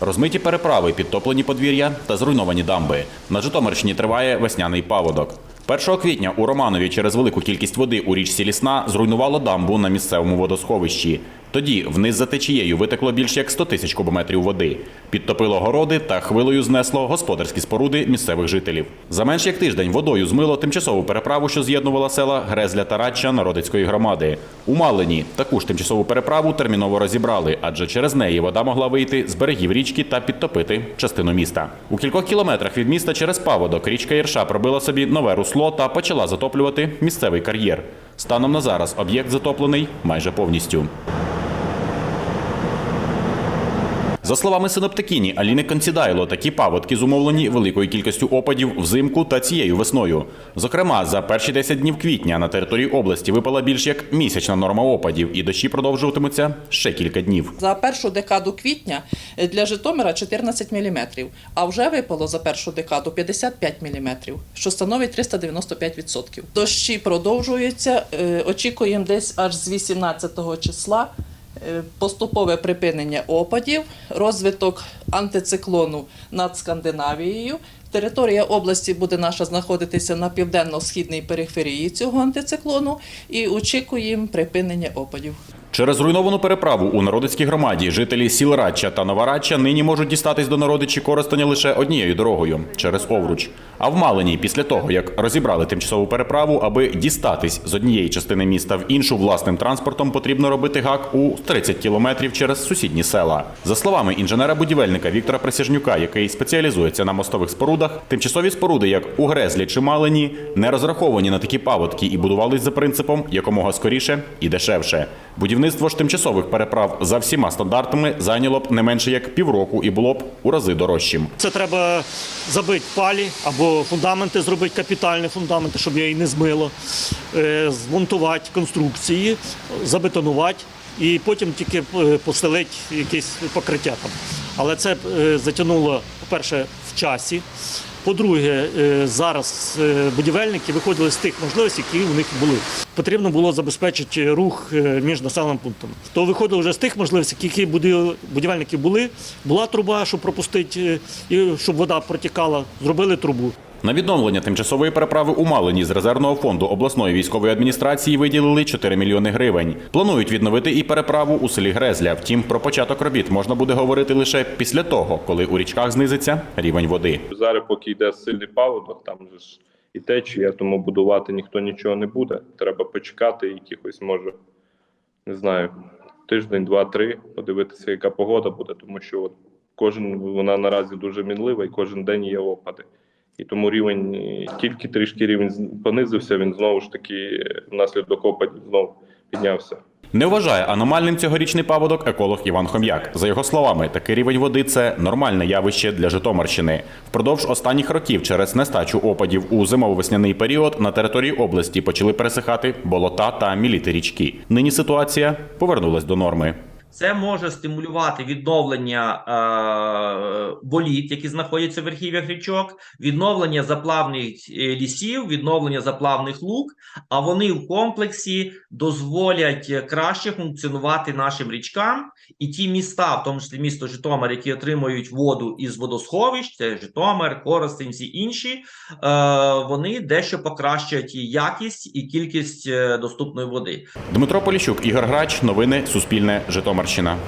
Розмиті переправи, підтоплені подвір'я та зруйновані дамби. На Житомирщині триває весняний паводок. 1 квітня у Романові через велику кількість води у річці Лісна зруйнувало дамбу на місцевому водосховищі. Тоді вниз за течією витекло більш як 100 тисяч кубометрів води. Підтопило городи та хвилею знесло господарські споруди місцевих жителів. За менш як тиждень водою змило тимчасову переправу, що з'єднувала села Грезля та Радча Народицької громади. У Малині таку ж тимчасову переправу терміново розібрали, адже через неї вода могла вийти з берегів річки та підтопити частину міста. У кількох кілометрах від міста через паводок річка Ірша пробила собі нове русло та почала затоплювати місцевий кар'єр. Станом на зараз об'єкт затоплений майже повністю. За словами синоптикині Аліни Концідайло, такі паводки зумовлені великою кількістю опадів взимку та цією весною. Зокрема, за перші 10 днів квітня на території області випала більш як місячна норма опадів, і дощі продовжуватимуться ще кілька днів. За першу декаду квітня для Житомира 14 мм, а вже випало за першу декаду 55 мм, що становить 395%. Дощі продовжуються. е, Очікуємо десь аж з 18 числа поступове припинення опадів, розвиток антициклону над Скандинавією. Територія області буде наша знаходитися на південно-східній периферії цього антициклону і очікуємо припинення опадів. Через зруйновану переправу у народицькій громаді жителі сіл Радча та Новорадча нині можуть дістатись до народичі Коростеня лише однією дорогою через Овруч. А в Малині, після того як розібрали тимчасову переправу, аби дістатись з однієї частини міста в іншу власним транспортом, потрібно робити гак у 30 кілометрів через сусідні села. За словами інженера-будівельника Віктора Присяжнюка, який спеціалізується на мостових спорудах, тимчасові споруди, як у Грезлі чи Малині, не розраховані на такі паводки і будувались за принципом якомога скоріше і дешевше. Будівництво ж тимчасових переправ за всіма стандартами зайняло б не менше як півроку і було б у рази дорожчим. Це треба забити палі або фундаменти, зробити капітальні фундаменти, щоб її не змило, е, змонтувати конструкції, забетонувати і потім тільки е, постелити якесь покриття там. Але це е, затягнуло, по-перше, в часі. По-друге, е, зараз е, будівельники виходили з тих можливостей, які у них були. Потрібно було забезпечити рух е, між населеними пунктами. То виходило вже з тих можливостей, які будівельники були. Була труба, щоб пропустити, і щоб вода протікала. Зробили трубу. На відновлення тимчасової переправи у Малині з резервного фонду обласної військової адміністрації виділили 4 мільйони гривень. Планують відновити і переправу у селі Грезля. Втім, про початок робіт можна буде говорити лише після того, коли у річках знизиться рівень води. Зараз, поки йде сильний паводок, там же ж і течія, тому будувати ніхто нічого не буде. Треба почекати якихось, може, не знаю, тиждень, два-три, подивитися, яка погода буде, тому що от кожен вона наразі дуже мінлива і кожен день є опади. І тому рівень тільки трішки рівень понизився, він знову ж таки внаслідок опадів знову піднявся. Не вважає аномальним цьогорічний паводок еколог Іван Хом'як. За його словами, такий рівень води це нормальне явище для Житомирщини. Впродовж останніх років через нестачу опадів у зимово-весняний період на території області почали пересихати болота та міліти річки. Нині ситуація повернулась до норми. Це може стимулювати відновлення е, боліт, які знаходяться в верхів'ях річок, відновлення заплавних е, лісів, відновлення заплавних луг, а вони в комплексі дозволять краще функціонувати нашим річкам. І ті міста, в тому числі місто Житомир, які отримують воду із водосховищ, це Житомир, Коростень, всі інші, е, вони дещо покращать і якість і кількість е, доступної води. Дмитро Поліщук, Ігор Грач, новини Суспільне Житомирщина.